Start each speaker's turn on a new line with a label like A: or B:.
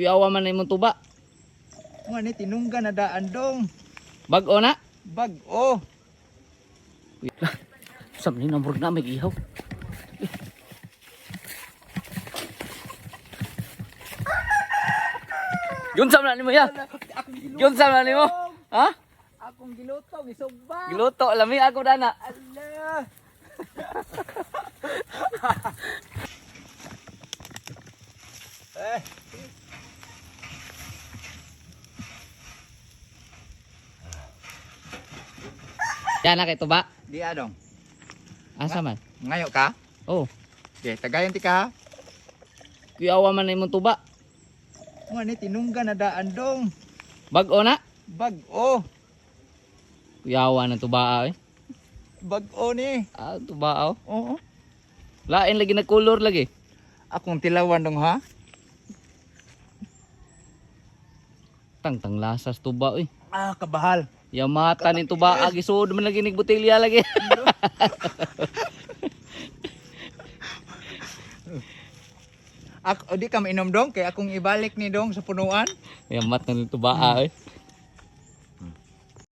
A: Kuyawa man na imong tuba.
B: Ni tinungga na daan dong.
A: Bag-o na.
B: Bag oh.
A: Sam ni namurog na may ihaw. Yun sam na nimo ya. Yun sam na nimo. Ha?
B: Akong giluto, gisugba.
A: Giluto lami ako dana.
B: Allah. eh,
A: Yan na kay tuba.
B: di adong.
A: Asa man?
B: Ngayo ka?
A: Oh,
B: Okay, tagayan ti ka.
A: kuyawa man imong tuba.
B: Mga ni tinungga na daan dong.
A: Bag-o na.
B: Bag oh.
A: Kuyawa na tuba eh.
B: Bag oh ni.
A: Ah, tuba oh.
B: Oo.
A: Lain lagi na color lagi.
B: Akong tilawan dong ha.
A: Tang tang lasas tuba eh.
B: Ah, kabahal.
A: Yamata ni tuba agi sud man lagi nig botelya lagi.
B: Ako di ka mainom dong kay akong ibalik ni dong sa punuan.
A: Yamat na ni tuba eh.